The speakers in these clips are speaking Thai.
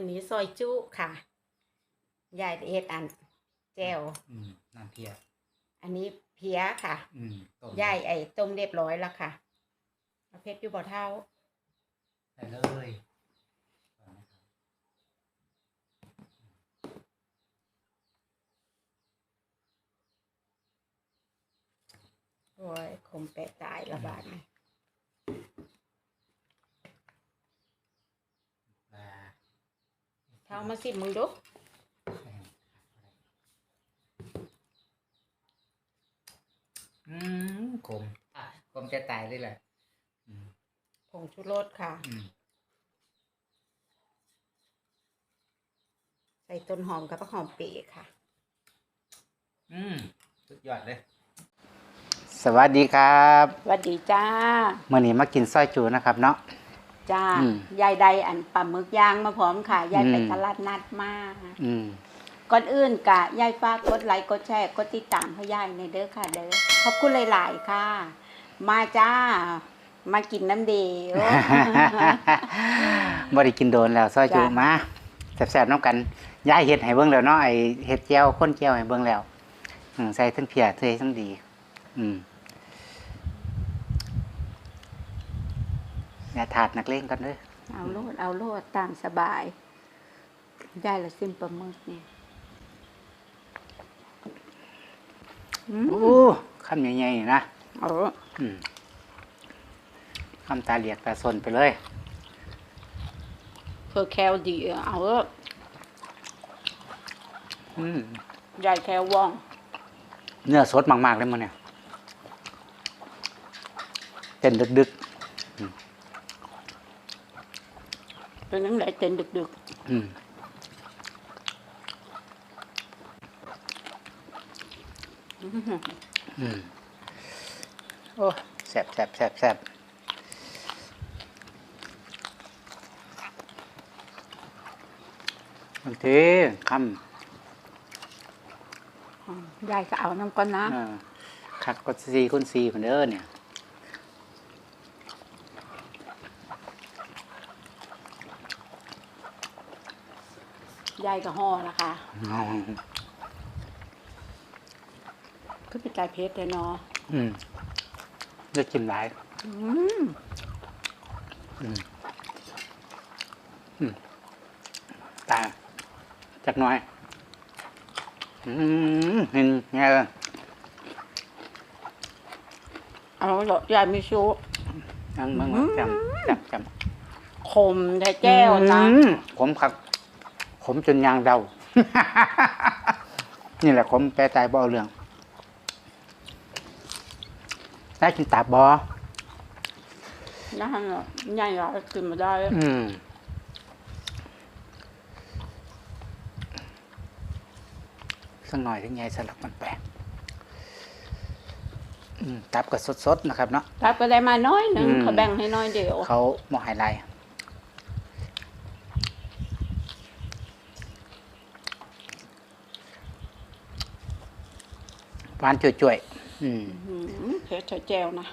วันนี้ซอยจุค่ะยายเอ็ดอันแจวอืมน้ำเพียอันนี้เพียค่ะ อืมต้มยายไอ้ต้มเรียบร้อยแล้วค่ะเอาเพชรอยู่บ่อเท่าใส่เลยก่อนนะครับโอ้ยคมแปะตายละบาดนี่ปลา เท่ามาสิมึงดูอืมขมอะขมจะตายเลยแหละอืมผงชูรสค่ะอืมใส่ต้นหอมกับผักหอมเปรย์ค่ะ อืมสุดยอดเลย สวัสดีครับ สวัสดีจ้าเมื่อนี้มากินสร้อยจูนะครับเนาะ จ้า อืม ยายใดอันปลาหมึกย่างมาพร้อมค่ะ ยายไปอืมตลาดนัดมาอืม ก่อนอื่นกะยายฝากกดไลค์กดแชร์กดติดตามให้ยายในเด้อค่ะ เด้อขอบคุณหลาย ๆ ค่ะ มาจ้า มากินน้ำเดียวบ่ได้กินโดนแล้วซอยจูจ้ะ มาแซ่บๆน้ำกันย้ายเฮ็ดให้เบิ่งแล้วเนาะไอเฮ็ดแจ่วข้นแจ่วให้เบิ่งแล้วอืมใส่ทั้งเพียใส่ทั้งดี อืม อย่าถาดนักเลงกันเด้อเอาโลดเอาโลดตามสบายยายละซิมปลาหมึกเนี่ยอืมโอ้คำใหญ่ๆนี่นะเอาอืมคำตาเหลียกตาสนไปเลย เพื่อแคลดีเอาเถอะอืมยายแคลว่องเนื้อสดมากๆเลยมันเนี่ยเต้นดึก เป็นนังไหนเต้นดึกๆอืมๆอื้อหืออืมโอ้แซ่บแซ่บแซ่บแซ่บบางทีคยายก็เอาน้ำก้อนนะำเออขัดกดซีคุณซีคนเด้อเนี่ย ยายก็ห่อละค่ะเอาก็เป็นใจเพชรเลยเนาะอืมเลือกกินหลายอืมอืมอืมตาจักหน่อย อืมเห็นไงล่ะเอาหรอยายไม่ชูนั่งมึงอืมจำจำจำคมแท้แก้วนะอืมขมครับข มจนยางเดา นี่แหละขมแปรตายบ่เอาเรื่องได้กินตับบอนั่นน่ะยายก็กินมาได้อืมสักหน่อยถึงไงสลับมันแปลกอืมตับก็สดๆนะครับเนาะรับก็ได้มาน้อยหนึ่งอืมเขาแบ่งให้น้อยเดียว เขาหมอไฮไลท์ หวานจ่วยๆอืมอืมเพชรแก้วนะ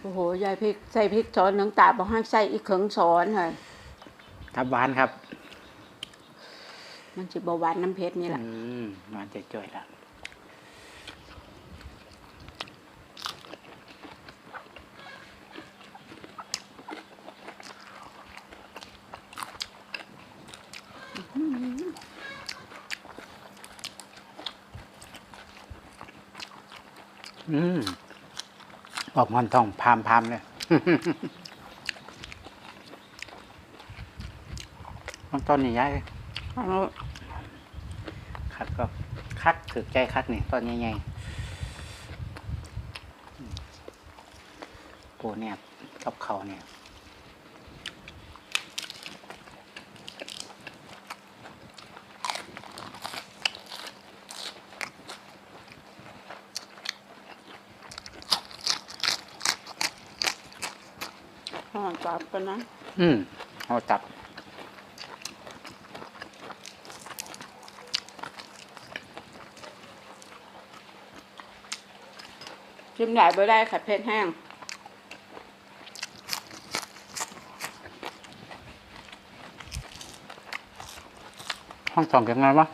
โอ้โหยายพริกใส่พริกช้อนหนึ่งตาบอกให้ใส่อีกครึ่งช้อนค่ะทับหวานครับ มันจะเบาหวานน้ำเพชรนี่แหละอืมหวานจ่วยๆแล้วอืม ออกมันทองพามพามเลย มันต้นใหญ่คัดก็คัดถือใจคัดนี่ตอนใหญ่ๆปูเนี่ยกับเขาเนี่ย ห่อตับกันนะ อืมเอาตับ จิ้มหลายบ่ได้ค่ะเผ็ดแห้ง ห้องสองเก็บไงวะ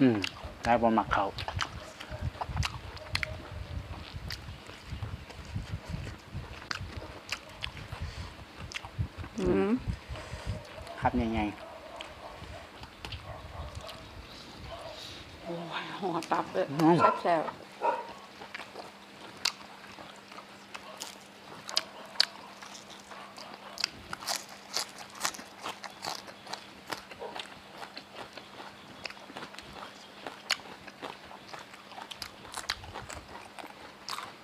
อืมได้บอหมักเขา ครับยังไงโอ้ยหัวตับเลยอืมแซ่บ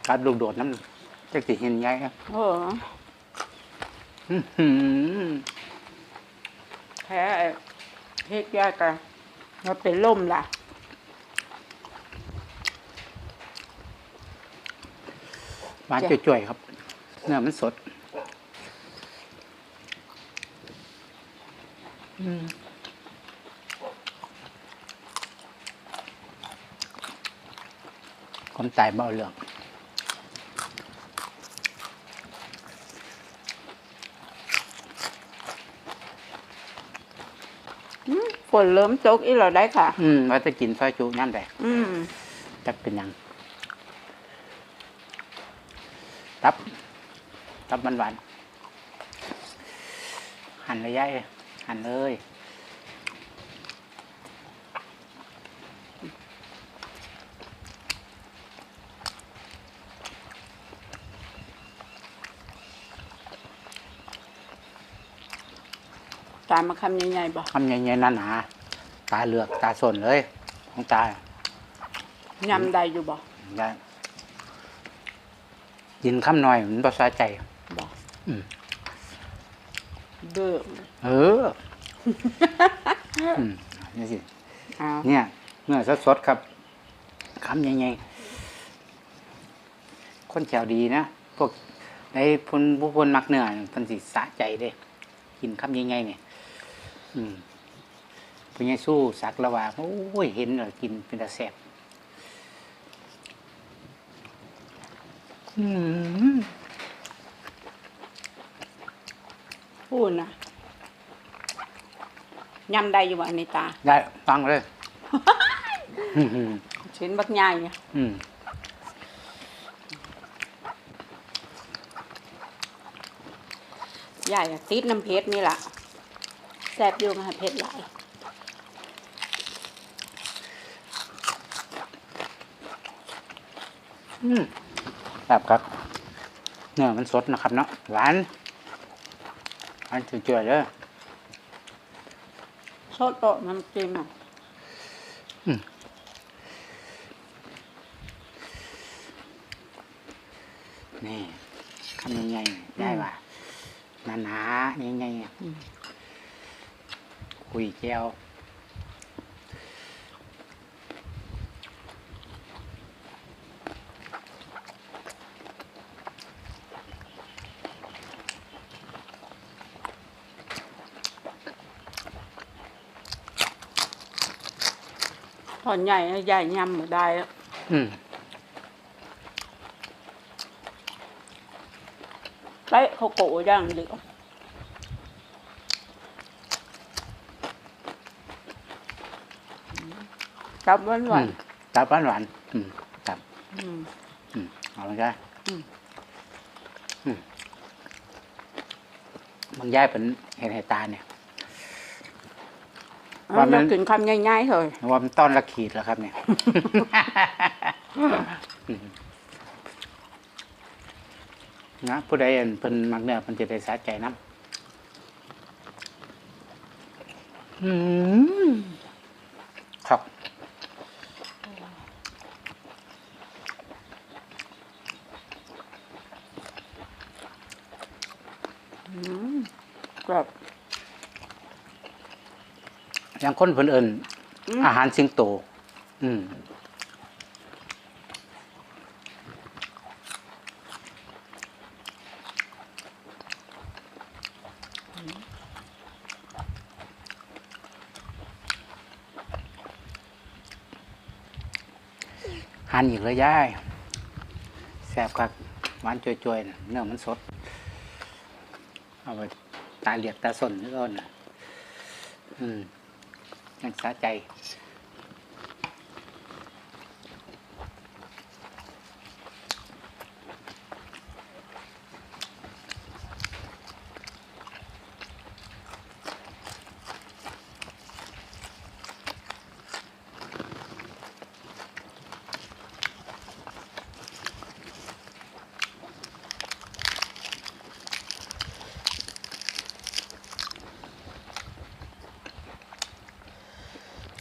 ครับลูกโดดน้ำจะสิเห็นไงครับๆโอ้อื้อหือ แพ้ไอ้เฮ็ดยากกันมันเป็นล่มล่ะหวานจ้ะจ่วยๆครับ เนื้อมันสด อืมคนตายเบาเรื่อง อืม ฝนเริ่มตกอีเราได้ค่ะ อืมว่าจะกินซอยจุย่ำแดกอืมจักเป็นหยัง ตับ ตับหวานๆหั่นเลยยายหั่นเลย ตามมาคำใหญ่ๆบ่ทำใหญ่ๆหนาๆตาเหลือกตาสนเลย ของตายำได้อยู่บ่ได้กินข้ามหน่อยมันภาษาใจบ่อืมเด้อเอออืมนี่สิเอาเนี่ยเนื้อสดๆครับคำใหญ่ๆคนแถวดีนะพวกในพนผู้พนมักเนื้อเพันสิสะใจเด้กินคำใหญ่ๆเนี่ยอืม พญายสู้สักละว่าโอ้ยเห็นแล้วกินเป็นตาแสบอืมพูดนะยำได้อยู่บ่อันนี้ตา ได้ฟังเลยอืมชิ้นบักใหญ่เนี่ยอืมใหญ่อะติดน้ำเพชรนี่ล่ะ แซ่บอยู่ค่ะเพชรหลายอืมแบบครับเนื้อมันสดนะครับเนาะหวานหวานเจือๆเลยสดโตะน้ำจิ้มอะนี่คำใหญ่ๆได้ป่ะหนาๆใหญ่ๆ คุยแก้วตอนใหญ่อะใหญ่ยำไม่ได้อะอืมเป๊ะเขาโกะย่างเดียว กับหวานหวานอืมตับหวานหวานๆอืมตับๆอืมอืมเอาลงได้อืมอืมบางย่ายเป็นเห็นเหตุตาเนี่ยว่ามันเอกินคำง่ายๆเถอะว่ามันต้อนละขีดแล้วครับ เนี่ยอืมนะผู้ใดเห็นเป็นมักเนื้อมันจะได้สะใจน้ำอืมครับ แบบอย่างคนเพิ่นเอิญอืมอาหารสิงโต อืมหันอีกเลยย่ายแซ่บคักหวานจ่วยๆน่ะเนื้อมันสด เอาไป ตาเหลียกตาสนนี่ก็อนน่ะ อืมนักษาใจ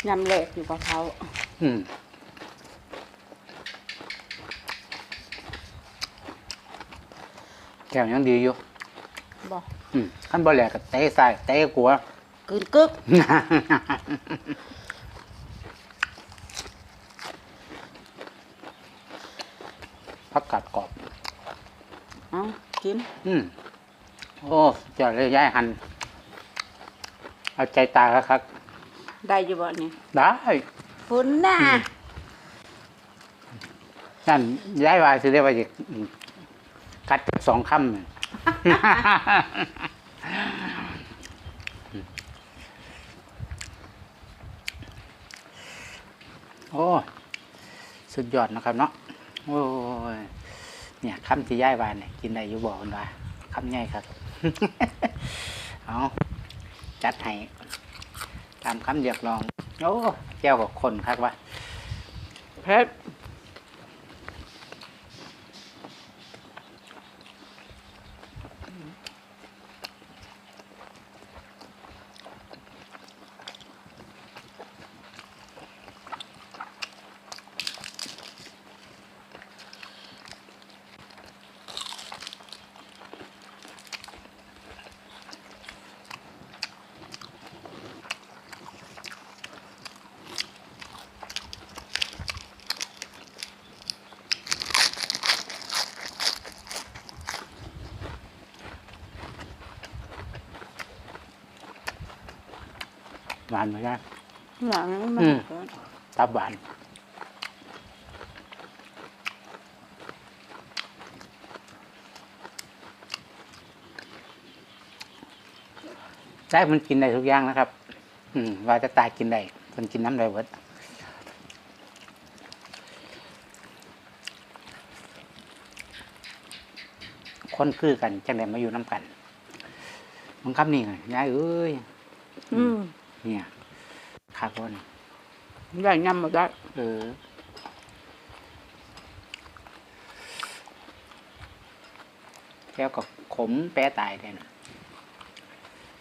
ยำแหลกอยู่กับเขาอืมแก้วยังดีอยู่บอกอืมขั้นบ่แหลกก็เตะใส่เตะกลัวกึนกึก พักกัดกรอบ เอากิน อืมโอ้เจะเลยย้ายหัน เอาใจตายแล้วครับ ได้อยู่บ่เนี่ยได้ฝุ่นน่ะนั่นย้ายวายสิได้ว่าจะกัดสองคำน่ะโอ้สุดยอดนะครับเนาะโอ้ยเนี่ยคำที่ย้ายวายเนี่ยกินได้อยู่บอกคนว่าคำง่ายครับเอาจัดให้ ตามคำเรียกร้อง โอ้แก้วกับคนครับว่า เพชร หวานไหมครับหลังมัอืนมตับหวานได้มันกินได้ทุกอย่างนะครับ อืมว่าจะตายกินได้คนกินน้ำได้เบิดคนคือกันจังไดมาอยู่น้ำกัน มันคำนี่ไงยายเอ้ย อืม เนี่ยคักวนได้ยำหมดได้เออแก้วกับขมแปรตายเลยนะ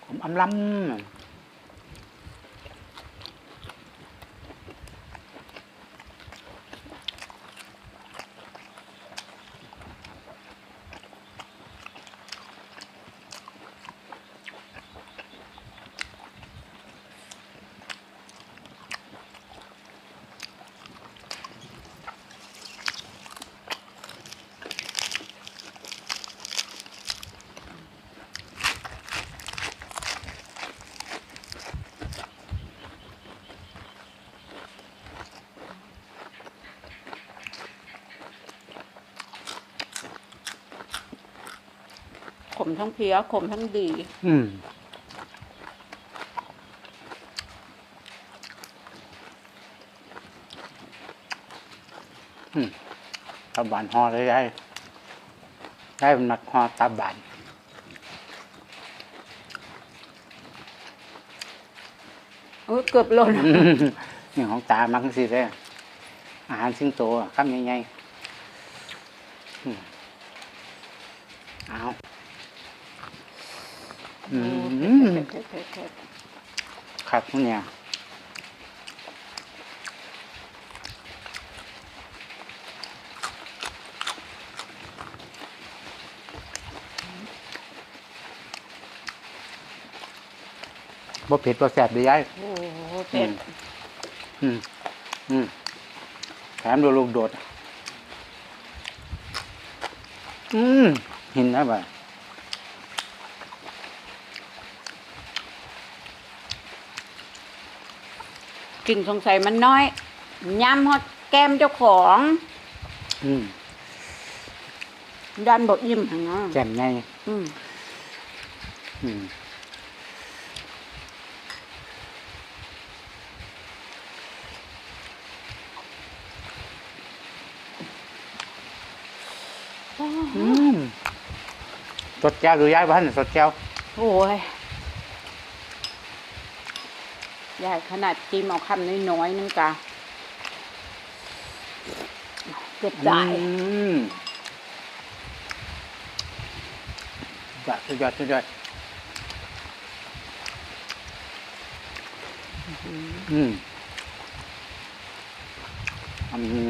ขมอำล้ำ มทั้งเพี้ยขมทั้งดี อืมอืมตับบานห่อเลยได้ได้เป็นมักห่อตับบานโอ้ยเกือบหล่นอืมนี่ของตามักสิเลยอาหารสิงโตอะคำใหญ่ๆอืมเอา อืมเผ็ดเผ็ดเผ็ดครับพวกเนี่ยบ่เผ็ดบ่แสบเลยยายโอ้โหเผ็ดอืมอืมแถมดูลูกโดด อืมเห็นนะบ่า กลิ่นสงสัยมันน้อยย้ำฮอดแก้มเจ้าของอืมดันบอกอิ่มนะแจ่มไงอืมอืมอืมสดแก้วหรือย้ายบ้านสดแก้วโอ้ย ยายขนาดจิ้มเอาคำน้อยๆนึงกะเจ็บใจอืมสุดยอดสุดยอดสุดยอดอืมอันนี้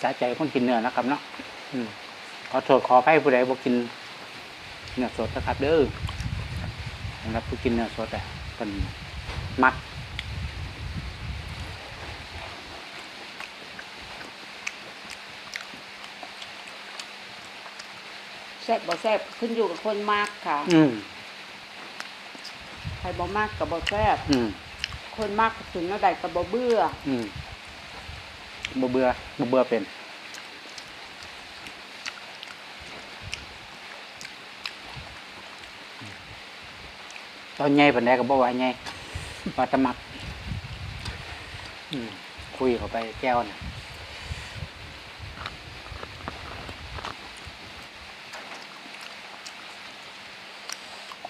สะใจคนกินเนื้อนะครับเนาะอืมขอโทษขออภัยผู้ใดบ่กินเนื้อสดนะครับเด้อำหรับผู้กินเนื้อสดอะเป็นมักแซ่บบ่แซ่บขึ้นอยู่กับคนมากค่ะอืมใครบ่มากกับบ่แซ่บอืมคนมากถึงเท่าใดกับบ่เบื่ออืมบ่เบื่อบ่เบื่อเป็น ตอนใหญ่ปานใดก็บ่ว่าใหญ่ว่าแตะมักอืมคุยเข้าไปแก้วน่ะ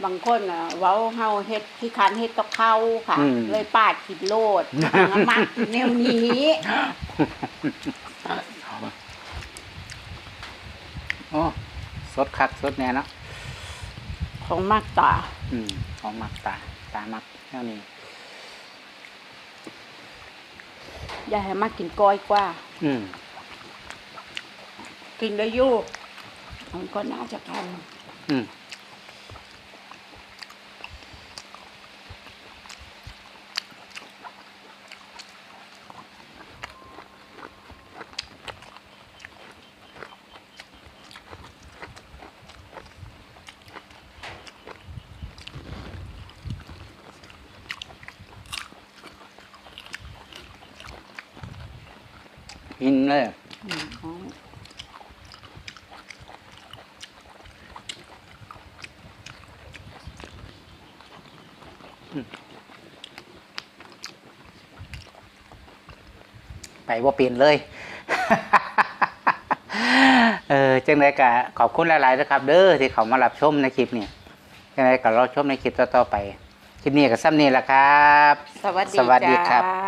บางคนอะเว้าเฮาเฮ็ดที่คันเฮ็ดตะเข้าค่ะเลยปาดขิดโลดเอามากแนวนี้โอ้สดคักสดแน่เนาะ ของมากตา อืมของมักตา ตามักแค่นี้อย่าให้มากกินก้อยกว่า อืมกินได้อยู่มันก็น่าจะทัน อืม กินเลยอืมอ๋อไปว่าเปลี่ยนเลย เออจังไรกะขอบคุณหลายๆนะครับ เด้อที่เขามารับชมในคลิปนี้จังไรก็รอชมในคลิปต่อๆไป คลิปนี้ก็ซ้ำนี้แหละครับ สวัสดีสวัสดีครับจ้า